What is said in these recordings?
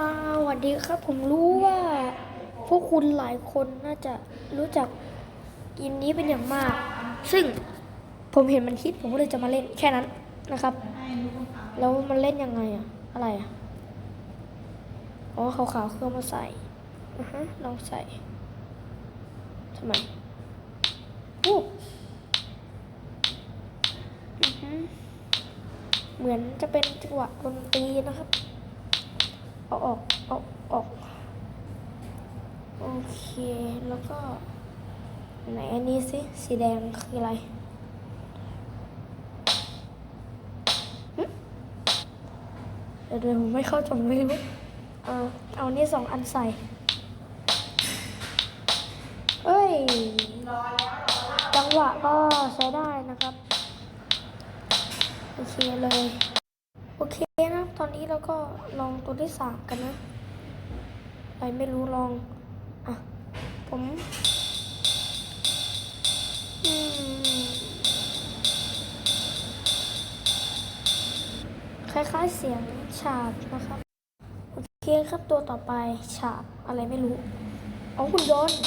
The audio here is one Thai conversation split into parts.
สวัสดีครับ ผมรู้ว่า พวกคุณหลายคนน่าจะรู้จักเกมนี้เป็นอย่างมาก ซึ่งผมเห็นมันฮิตผมก็เลยจะมาเล่นแค่นั้นนะครับ แล้วมันเล่นยังไงอะอะไรอะอ๋อขาวๆเครื่องมาใส่อะฮะลองใส่ทำไมโอ้อือเหมือนจะเป็นจังหวะดนตรีนะครับ เอาออกเอาออก โอเค แล้วก็ ไหนอันนี้สิ สีแดงคืออะไรเดี๋ยวผมไม่เข้าใจไม่รู้เออเอานี่สองอันใส่ เอ้ย จังหวะก็ใช้ได้นะครับ โอเคเลย โอเคนะ ตอนนี้เราก็ลองตัวที่สามกันนะไปไม่รู้ลอง อะผมอืมคล้ายๆเสียงฉาบนะครับโอเคครับตัวต่อไปฉาบอะไรไม่รู้อ๋อคุณยนต์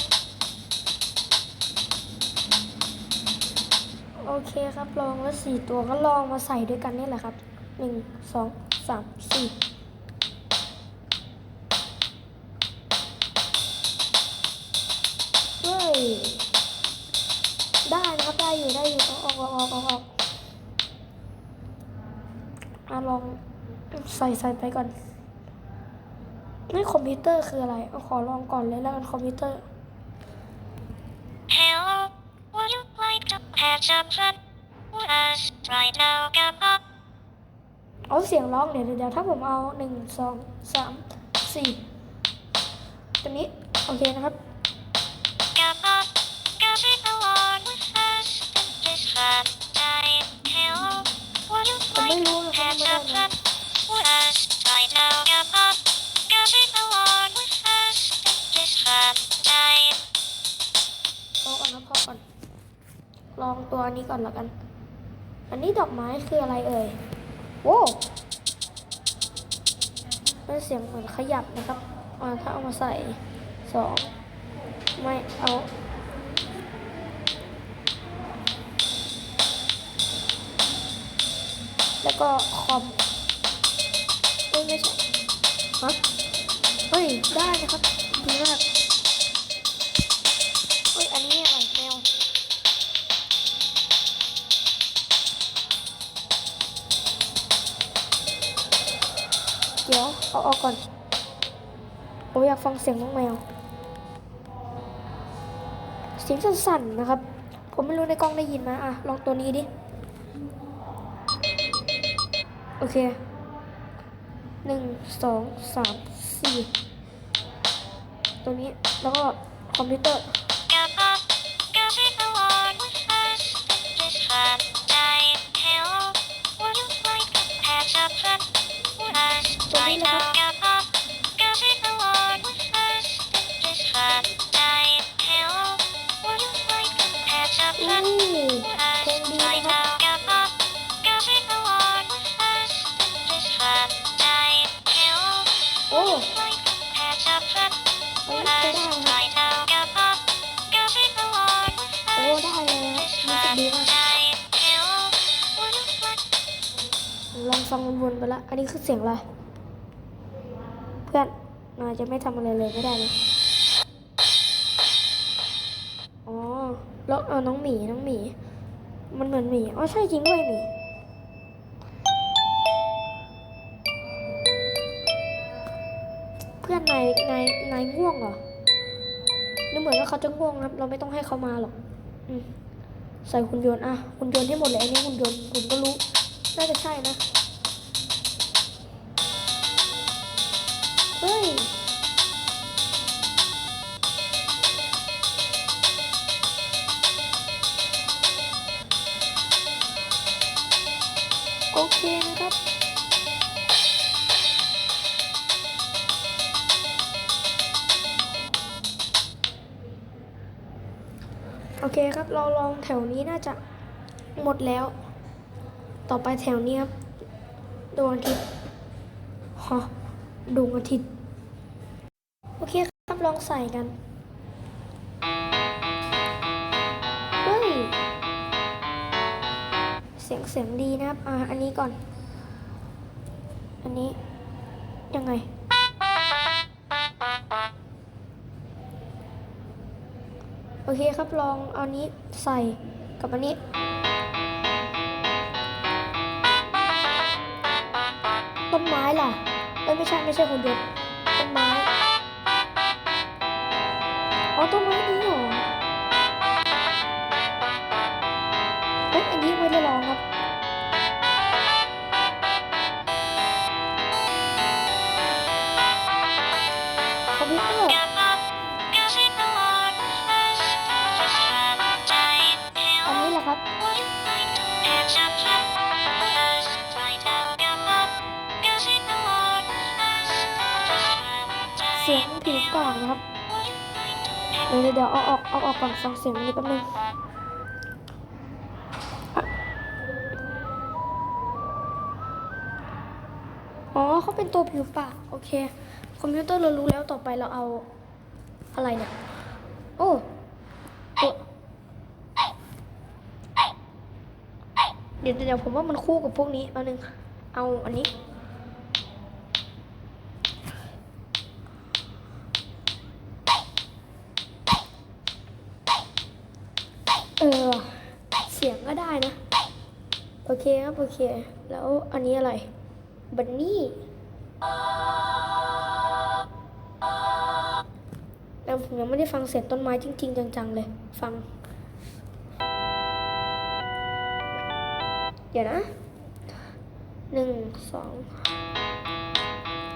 โอเคครับลองแล้วสี่ตัวก็ลองมาใส่ด้วยกันนี่แหละครับหนึ่งสอง สามสี่เฮ้ย ได้นะครับ ได้อยู่ ได้อยู่ออกออกออกออกออกอะลองใส่ใส่ไปก่อนไม่คอมพิวเตอร์คืออะไร เอาขอลองก่อนเลยแล้วกันคอมพิวเตอร์ Hello, would you like to have some fun with us right now? Come on. เอาเสียงร้องเดี๋ยวเดี๋ยวถ้าผมเอาหนึ่งสองสามสี่ตัวนี้ โอเคนะครับผมไคร้ลองตัวนี้ก่อนละกัน อันนี้ดอกไม้คืออะไรเอ่ย โว้ เป็นเสียงเหมือนขยับนะครับถ้าเอามาใส่สองไม่เอาแล้วก็คอมเอ้ยไม่ใช่ฮะเฮ้ย ได้นะครับดีมาก เดี๋ยวเอาออกก่อนผมอยากฟังเสียงน้องแมว เสียงสั่นๆนะครับ ผมไม่รู้ในกล้องได้ยินไหมอะ ลองตัวนี้ดิ โอเคหนึ่งสองสามสี่ตัวนี้ แล้วก็คอมพิวเตอร์ have some fun เฮ้ย with ใช้ us ได้นะ right now? Come on, come sing along with โอ้ได้เลยนะรู้สึกดีมากลองฟังวนๆไปละ อันนี้คือเสียงอะไร นายจะไม่ทำอะไรเลยไม่ได้นะอ๋อแล้วเอาน้องหมีน้องหมี มันเหมือนหมีอ๋อใช่จริงด้วยหมีเพื่อนนายนายนายง่วงเหรอดูเหมือนว่าเขาจะง่วงครับ เราไม่ต้องให้เขามาหรอกอืมใส่หุ่นยนต์อะหุ่นยนต์ให้หมดเลยอันนี้หุ่นยนต์ผมก็รู้น่าจะใช่นะ เฮ้ยโอเคนะครับโอเคครับ เราลองแถวนี้น่าจะหมดแล้ว ต่อไปแถวนี้ครับดวงอาทิตย์ฮะ ดวงอาทิตย์ โอเคครับลองใส่กันเฮ้ยเสียงเสียงดีนะครับ อ่า อันนี้ก่อน อันนี้ ยังไง โอเคครับลองเอานี้ใส่กับอันนี้ต้นไม้ล่ะเอ้ย ไม่ใช่ไม่ใช่คนเดียวต้นไม้อ๋อต้นไม้นี้เหรอเอ้ยอันนี้ไม่ได้ลองครับ ง time ผิวปากนะครับเดี๋ยวเดี๋ยวเอาออกเอาออกก่อนฟังเสียงอันนี้แป๊บนึงอะอ๋อเขาเป็นตัวผิวปากโอเค คอมพิวเตอร์เรารู้แล้วต่อไปเราเอาอะไรเนี่ย โอ้เดี๋ยวเดี๋ยวผมว่ามันคู่กับพวกนี้เอันนึงเอาอันนี้ เออ เสียงก็ได้นะ โอเครับโอเค แล้วอันนี้อะไร บันนี่แต่ผมยังไม่ได้ฟังเสียงต้นไม้จริง ๆ จัง ๆ เลย ฟัง เดี๋ยวนะหนึ่งสอง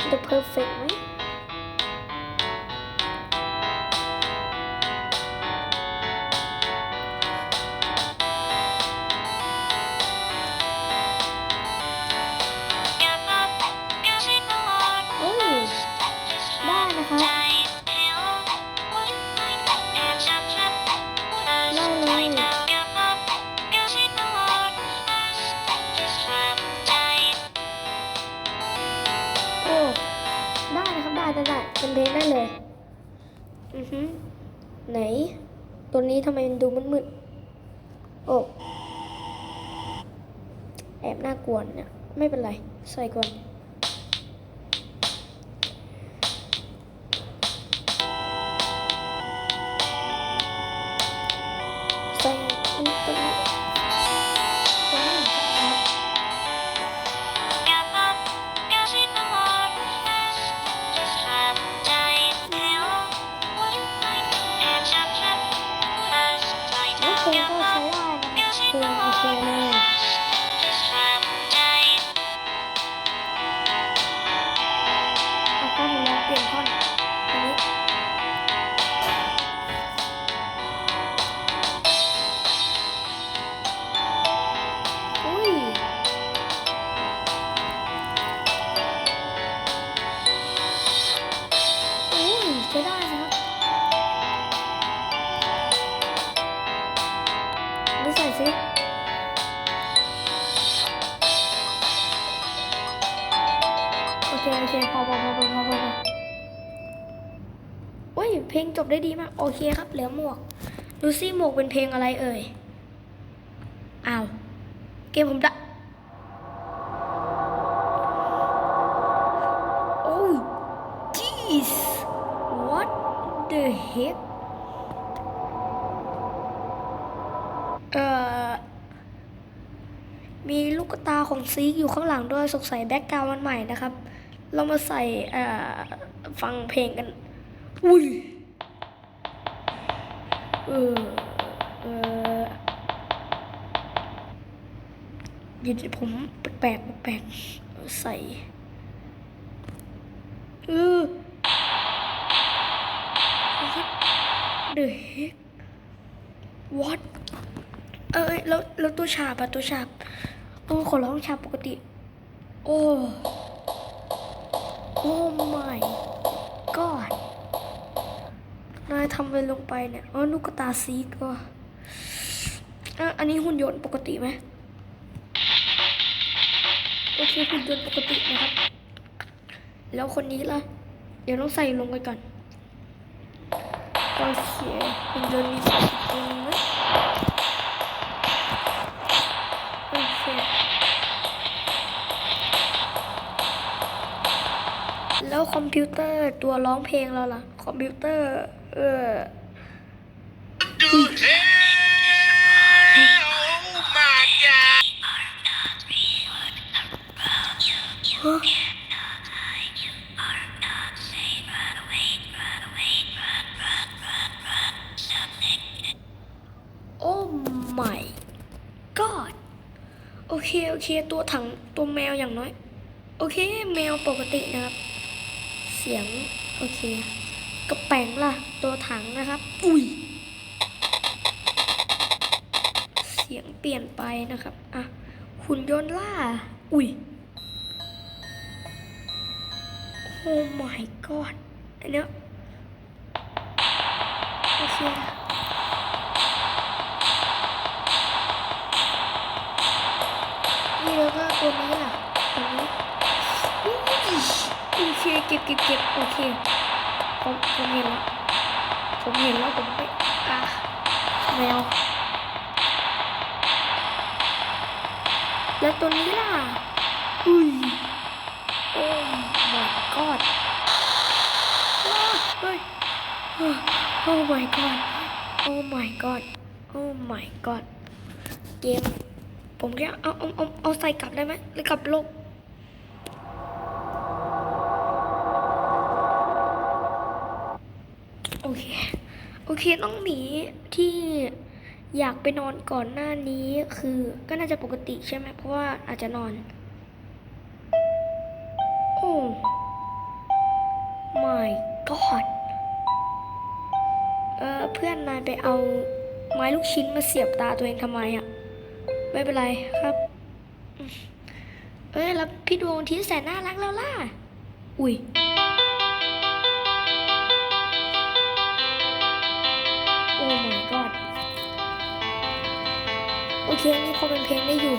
The perfect ไหม ทำไมมันดูมืดๆ โอ้ แอบน่ากลัวเนี่ย ไม่เป็นไร ใส่ก่อน ได้ดีมาก โอเคครับ เหลือหมวก ดูซี่หมวกเป็นเพลงอะไรเอ่ย อ้าว เกมผมดะโอ้ย jeez what the heck เอ่อ มีลูกตาของซีกอยู่ข้างหลังด้วย สงสัยแบ็กกราวด์มันใหม่นะครับ เรามาใส่ เอ่อ ฟังเพลงกัน อุ้ย เออเออเดี๋ยวผมแปลกแปลกใส่เออ what the heck what เอ้ยแล้วแล้วตัวฉาบอะตัวฉาบโอ้ขอร้องฉาบปกติ โอ้ โอ้ my god นายทำอะไรลงไปเนี่ยอ๋อลูกตาซีกว่ะอะอันนี้หุ่นยนต์ปกติไหมโอเคหุ่นยนต์ปกตินะครับ แล้วคนนี้ล่ะ เดี๋ยวต้องใส่ลงไปก่อนโอเคคุณโดนมีสติตรงนี้ไหมโอเคแล้วคอมพิวเตอร์ตัวร้องเพลงเราล่ะ คอมพิวเตอร์ เออ Dude, oh my god! โอ้ my god โอเค โอเค ตัวถัง ตัวแมวอย่างน้อย โอเค แมวปกตินะครับ เสียง โอเค กระแปงล่ะ ตัวถังนะครับ อุ้ย เสียงเปลี่ยนไปนะครับ อะหุ่นยนต์ล่า อุ้ย โอ้ my god อันเนี้ยโอเคนี่แล้วก็ตัวนี้ล่ะตัวนี้อุ๊ยโอเค เก็บเก็บเก็บโอเค ผมผมเห็นแล้วผมเห็นแล้วผมไม่อะแมวแล้วตัวนี้ล่ะ อุ้ย โอ้ my god ว้าเฮ้ย โอ้ my god โอ้ my god โอ้ my god เกม ผมแค่เอาเอาเอาเอาใส่กลับได้ไหมหรือกลับโลก โอเคน้องหมีที่อยากไปนอนก่อนหน้านี้คือก็น่าจะปกติใช่ไหมเพราะว่าอาจจะนอน โอ้ my god เออเพื่อนนายไปเอาไม้ลูกชิ้นมาเสียบตาตัวเองทำไมอะ ไม่เป็นไรครับ เอ้ยแล้วพี่ดวงที่แสนน่ารักแล้วล่ะ อุ้ย โอเคนนี่พอเป็นเพลงได้อยู่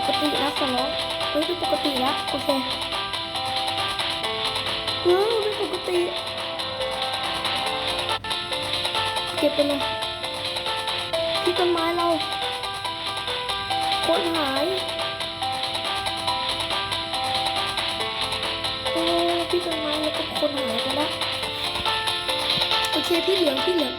ปกตินะขอร้องเฮ้ยเป็นปกติแล้วโอเคเออเป็นปกติเก็บไปเลยที่ต้นไม้เราคนหายโอ้พี่ต้นไม้แล้วก็คนหายไปแล้วโอเคพี่เหลืองพี่เหลือง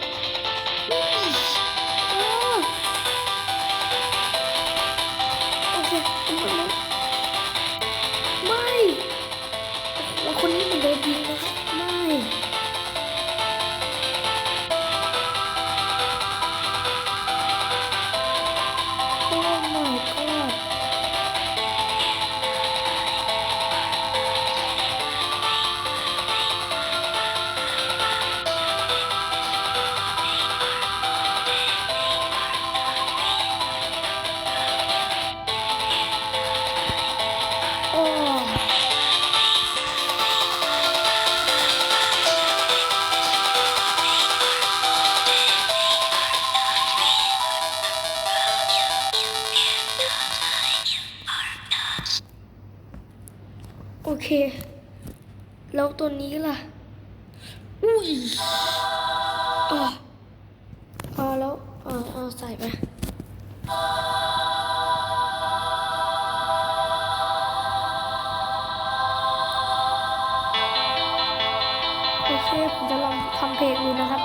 เพลงดูนะครับ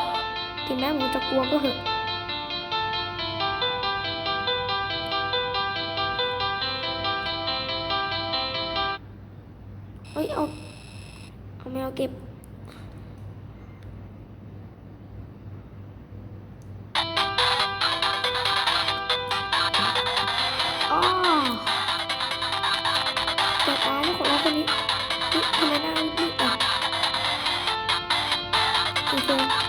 ถึงแม้ผมจะกลัวก็เหอะ เ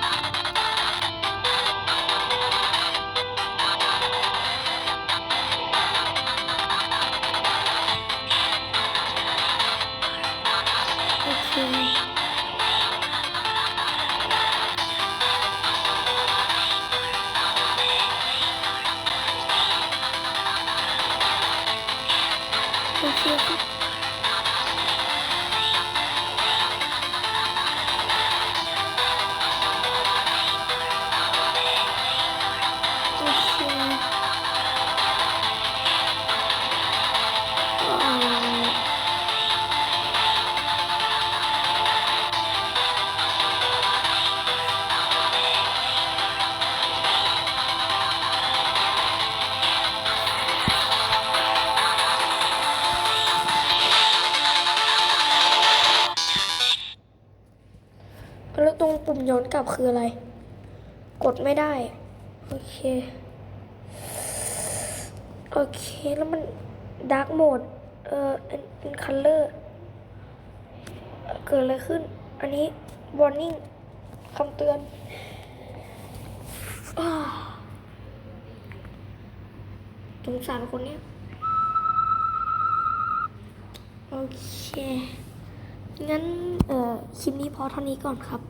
แล้วตรงปุ่มย้อนกลับคืออะไร กดไม่ได้ โอเค โอเค แล้วมันดาร์กโหมด เอ่อเป็นคัลเลอร์ เกิดอะไรขึ้น อันนี้ warning คำเตือนอสงสารคนเนี้ย โอเค งั้น เอ่อ คลิปนี้พอเท่านี้ก่อนครับ